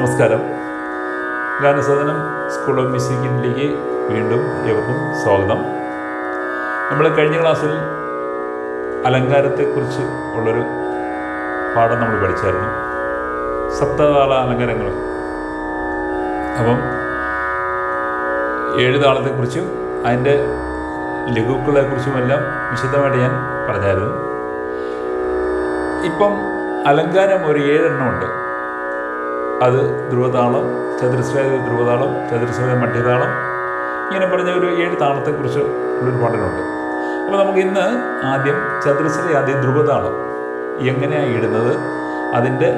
നമസ്കാരം. ഗാനസദനം school of മ്യൂസിക്കിലേക്ക് വീണ്ടും ഏവർക്കും സ്വാഗതം. നമ്മൾ കഴിഞ്ഞ ക്ലാസ്സിൽ അലങ്കാരത്തെക്കുറിച്ച് ഉള്ളൊരു പാഠം നമ്മൾ പഠിച്ചായിരുന്നു. സപ്തതാള അലങ്കാരങ്ങൾ അപ്പം ഏഴ് താളത്തെക്കുറിച്ചും അതിന്റെ ലഘുക്കളെക്കുറിച്ചുമെല്ലാം വിശദമായിട്ട് ഞാൻ പറഞ്ഞായിരുന്നു. ഇപ്പം അലങ്കാരം ഒരു ഏഴെണ്ണം ഉണ്ട്. അത് ധ്രുവതാളം ചതുരശ്ര ധ്രുവതാളം ചതുരശ്ര മധ്യതാളം. ഇങ്ങനെ പറഞ്ഞ ഒരു ഏഴ് താളത്തെക്കുറിച്ച് ഉള്ളൊരു പഠനമുണ്ട് അപ്പോൾ നമുക്ക് ഇന്ന് ആദ്യം ചതുരശ്ര ആദ്യം ധ്രുവതാളം. എങ്ങനെയാണ് ഇടുന്നത്? അതിന്റെ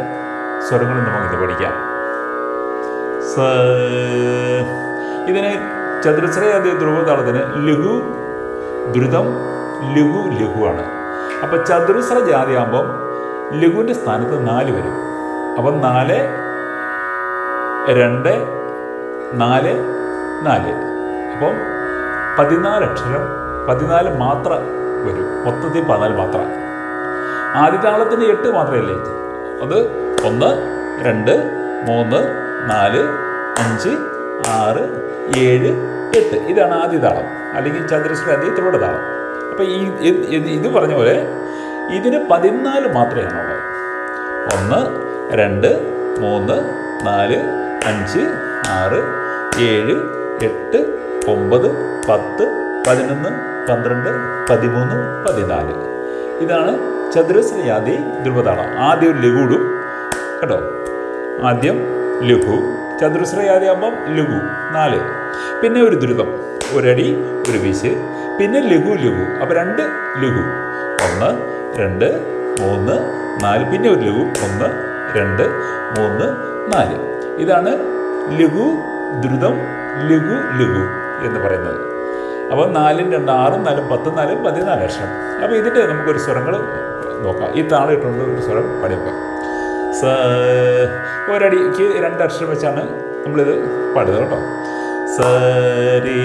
സ്വരങ്ങൾ നമുക്കിത് പഠിക്കാം. സ ഇതിന് ചതുരശ്രയാദ്യ ധ്രുവതാളത്തിന് ലഘു ദ്രുതം ലഘു ലഘുവാണ് അപ്പോൾ ചതുരശ്ര ജാതിയാകുമ്പം ലഘുവിന്റെ സ്ഥാനത്ത് നാല് വരും. അപ്പം നാല് രണ്ട് നാല് നാല്. അപ്പം പതിനാല് അക്ഷരം പതിനാല് മാത്ര വരും. മൊത്തത്തിൽ പതിനാല് മാത്ര. ആദ്യത്തെ ആളത്തിന് എട്ട് മാത്രമല്ലേ അത് ഒന്ന് രണ്ട് മൂന്ന് നാല് അഞ്ച് ആറ് ഏഴ് എട്ട്. ഇതാണ് ആദ്യ താളം അല്ലെങ്കിൽ ചതുരശ്ര അതീതത്തിലൂടെ താളം. അപ്പോൾ ഈ ഇത് പറഞ്ഞ പോലെ ഇതിന് പതിനാല് മാത്രമേ ഉള്ളത് ഒന്ന് രണ്ട് മൂന്ന് നാല് അഞ്ച് ആറ് ഏഴ് എട്ട് ഒമ്പത് പത്ത് പതിനൊന്ന് പന്ത്രണ്ട് പതിമൂന്ന് പതിനാല്. ഇതാണ് ചതുരശ്രയാദി ധ്രുവതാളം. ആദ്യം ഒരു ലഘുടും കേട്ടോ? ആദ്യം ലഘു. ചതുരശ്രയാദി ആകുമ്പം ലഘു. നാല്. പിന്നെ ഒരു ദ്രുതം ഒരടി ഒരു വീശ്. പിന്നെ ലഘു ലഘു. അപ്പോൾ രണ്ട് ലഘു. ഒന്ന് രണ്ട് മൂന്ന് നാല്. പിന്നെ ഒരു ലഘു. ഒന്ന് രണ്ട് മൂന്ന് നാല്. ഇതാണ് ലഘു ദ്രുതം ലഘു ലഘു എന്ന് പറയുന്നത്. അപ്പോൾ നാലും രണ്ട് ആറും നാലും പത്തും നാലും പതിനാല് അക്ഷരം. അപ്പോൾ ഇതിന്റെ നമുക്കൊരു സ്വരങ്ങൾ നോക്കാം. ഈ താളം ഒരു സ്വരം പാടിയേക്കാം സ ഒരടിക്ക് രണ്ട് അക്ഷരം വെച്ചാണ് നമ്മളിത് പാടുന്നത് കേട്ടോ. സരി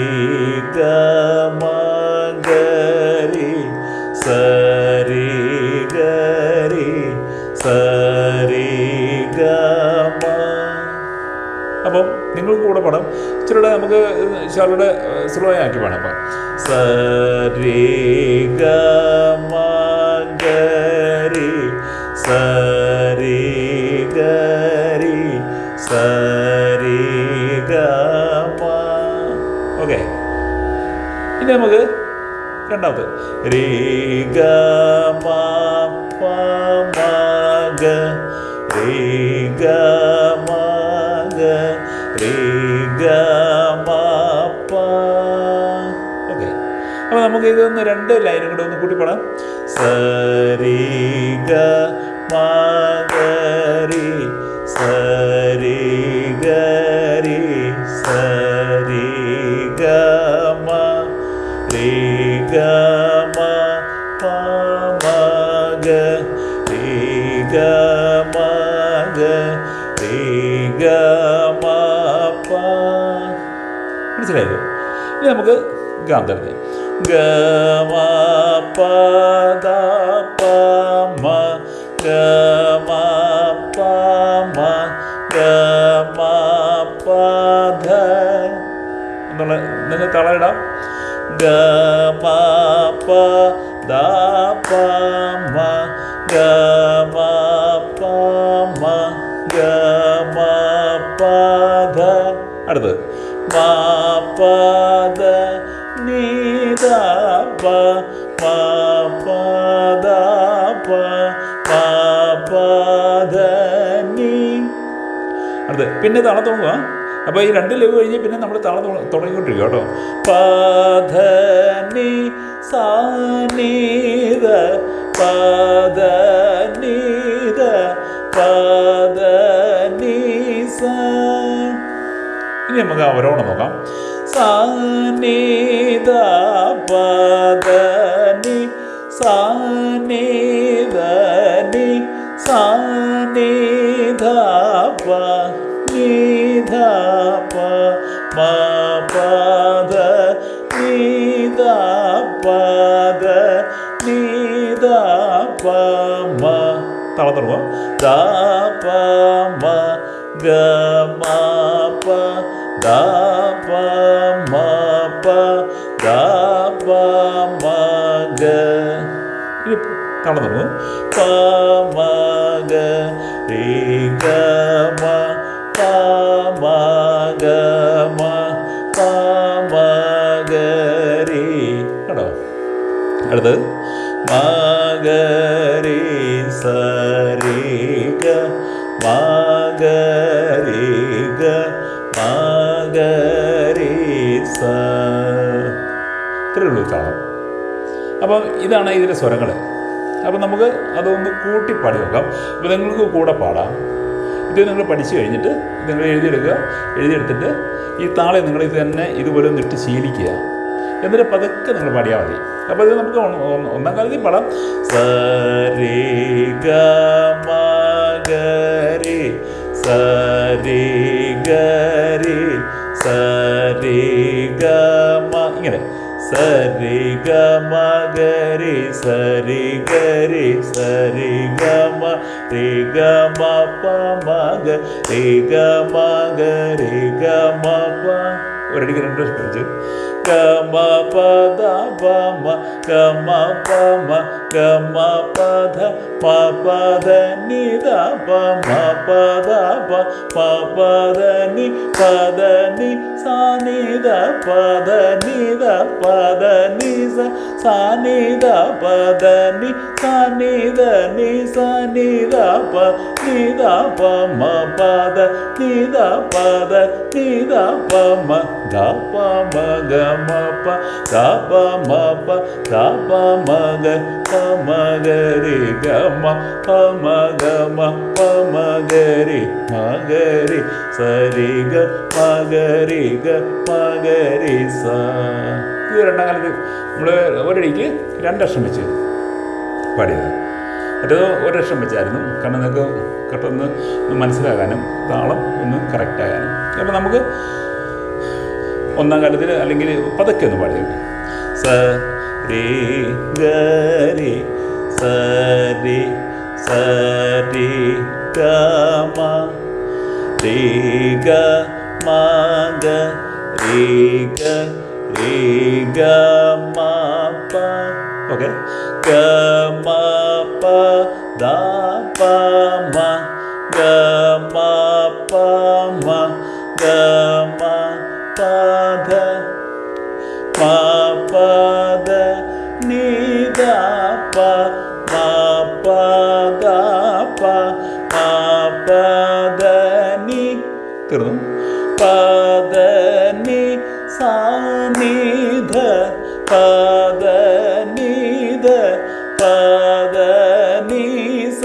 പാടാം ഇച്ചിരൂടെ നമുക്ക് ശാലയുടെ സ്ലോ ആക്കി പാടാം അപ്പം. സരി ഗരി സരി ഗരി ഇനി നമുക്ക് രണ്ടാമത് രേ ഗ പ ഗ ഇതൊന്ന് രണ്ട് ലൈനും കൂടെ ഒന്ന് കൂട്ടി പാടാം സരി ഗ മ ഗരി സരി ഗരി സരി ഗ ഗ മ ഇനി നമുക്ക് ഗാന്ധർത്തി ഗ മ പ ദ പ മ ഗ മ പ മ ഗ മ പ ധ എന്നുള്ള നിങ്ങൾ തളയിടാം. ഗ പ അടുത്ത്. പിന്നെ താളം തുടങ്ങുക അപ്പോൾ ഈ രണ്ട് ലഘു കഴിഞ്ഞ് പിന്നെ നമ്മൾ താളം തുടങ്ങിക്കൊണ്ടിരിക്കും കേട്ടോ. പധനി സാനീത പദനീത പദനി സ ഇനി നമുക്ക് അവരോണം നോക്കാം. സാനീത പാദനി സാനീതനി സാനീത പ പദ നീധ പദ നീധ പ മ തള തുടങ്ങുക ദ പ ഗ പ ഗ ഇനി താളം താളം അപ്പം ഇതാണ് ഇതിന്റെ സ്വരങ്ങൾ അപ്പം നമുക്ക് അതൊന്ന് കൂട്ടി പാടി നോക്കാം. അപ്പോൾ നിങ്ങൾക്ക് കൂടെ പാടാം. ഇത് നിങ്ങൾ പഠിച്ചു കഴിഞ്ഞിട്ട് നിങ്ങൾ എഴുതിയെടുക്കുക. എഴുതിയെടുത്തിട്ട് ഈ താളെ നിങ്ങൾ ഇത് തന്നെ ഇതുപോലെ ഒന്നിട്ട് ശീലിക്കുക. എന്നിട്ട് പതുക്കെ നിങ്ങൾ പാടിയാൽ മതി. അപ്പോൾ ഇത് നമുക്ക് ഒന്ന് കാലത്തിൽ പാടാം. സരി ഗ മ ഗരി സരി സ രേ ഗ ഇങ്ങനെ സരി ഗ മ ഗരി സരി ഗരി സരി ഗ മ രി ഗ മ പ മ ഗ രി ഗ മ ഗ രി ഗ മ പ ഒരടിക്ക് രണ്ട് വർഷം പഠിച്ചു ഗ മ പ ദ പ മ ഗ മ പ മ ഗ മ പ ധ മ പ ധ നി ദ പ മ പ ദ പ മ പ ധ നി പ ധ നി സ നി ദ പ ധ നി ദ പ ഗമ നി സ സ നി ദ പ ധ നി സ നി ദ നി സ നി ദ പ നി ദ പ മ പ ധ നി ദ പ ധ നി ദ പ മ ധ പ മ ഗ മ പ ധ പ മ പ ധ പ മ ഗ സ. ഇത് രണ്ടാം കാലത്ത് നമ്മൾ ഒരടിക്ക് രണ്ടക്ഷം വെച്ച് പാടിയത്. മറ്റേത് ഒരക്ഷം വെച്ചായിരുന്നു. കാരണം നിങ്ങൾക്ക് പെട്ടെന്ന് മനസ്സിലാകാനും താളം ഒന്ന് കറക്റ്റ് ആകാനും. അപ്പോൾ നമുക്ക് ഒന്നാം കാലത്തിൽ അല്ലെങ്കിൽ പതുക്കെ ഒന്ന് പാടിയത് സ രി സ രി ഗ മ രി ഗ മ ഗ രി ഗ രി ഗ മ പ ഓക്കെ ഗ മ പ ദ പ. സ നി ധ പ ധ നി ധ പ ധ നി സ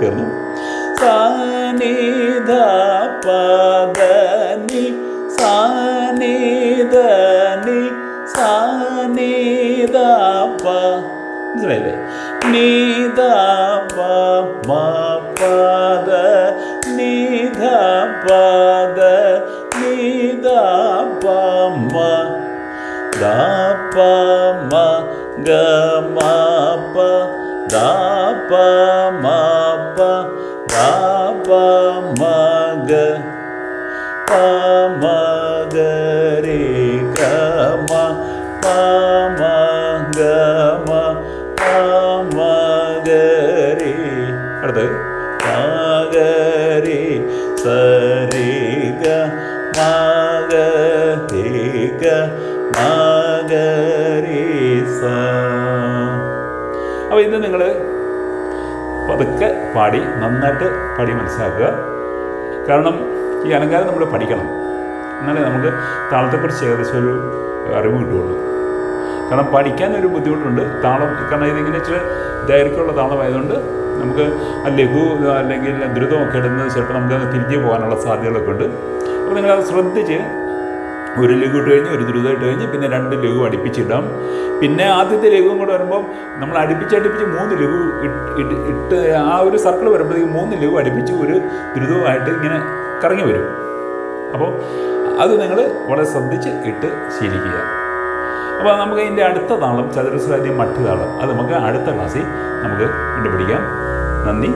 തീർന്നു സ നി ധ പ. ധ നി സ നി ധ നി സ നി ധ പ മനസ്സിലായില്ലേ നീ മ പദ ധ നീ പ മ ഗ മ പ ദ പ മ പ ദ പ മ ഗ പ മ അപ്പോൾ ഇത് നിങ്ങൾ പതുക്കെ പാടി നന്നായിട്ട് പാടി മനസ്സിലാക്കുക. കാരണം ഈ അലങ്കാരം നമ്മൾ പഠിക്കണം. എന്നാലേ നമുക്ക് താളത്തെക്കുറിച്ച് ഏകദേശം ഒരു അറിവ് കിട്ടുകയുള്ളൂ. കാരണം പഠിക്കാൻ ഒരു ബുദ്ധിമുട്ടുണ്ട്. താളം കാരണം ഇതിങ്ങനെ ഇച്ചിരി ദൈർഘ്യമുള്ള താളമായതുകൊണ്ട് നമുക്ക് ലഘു അല്ലെങ്കിൽ ദ്രുതമൊക്കെ ഇടുന്നത് ചിലപ്പോൾ നമുക്ക് തിരിഞ്ഞു പോകാനുള്ള സാധ്യതകളൊക്കെ ഉണ്ട്. അപ്പോൾ നിങ്ങളത് ശ്രദ്ധിച്ച് ഒരു ലഘു ഇട്ട് കഴിഞ്ഞ് ഒരു ദ്രുതം ഇട്ട് കഴിഞ്ഞ് പിന്നെ രണ്ട് ലഘു അടുപ്പിച്ചിടാം. പിന്നെ ആദ്യത്തെ ലഘുവും കൂടെ വരുമ്പം നമ്മൾ അടുപ്പിച്ച് അടുപ്പിച്ച് മൂന്ന് ലഘു ഇട്ട് ആ ഒരു സർക്കിൾ വരുമ്പോഴത്തേക്കും മൂന്ന് ലഘു അടുപ്പിച്ച് ഒരു ദ്രുതവുമായിട്ട് ഇങ്ങനെ കറങ്ങി വരും. അപ്പോൾ അത് നിങ്ങൾ വളരെ ശ്രദ്ധിച്ച് ഇട്ട് ശീലിക്കുക. അപ്പോൾ നമുക്ക് ഇതിന്റെ അടുത്ത താളം ചതുരസ്രാദ്യം മട്ടുതാളം അത് നമുക്ക് അടുത്ത ക്ലാസ്സിൽ നമുക്ക് കണ്ടുപിടിക്കാം. നന്ദി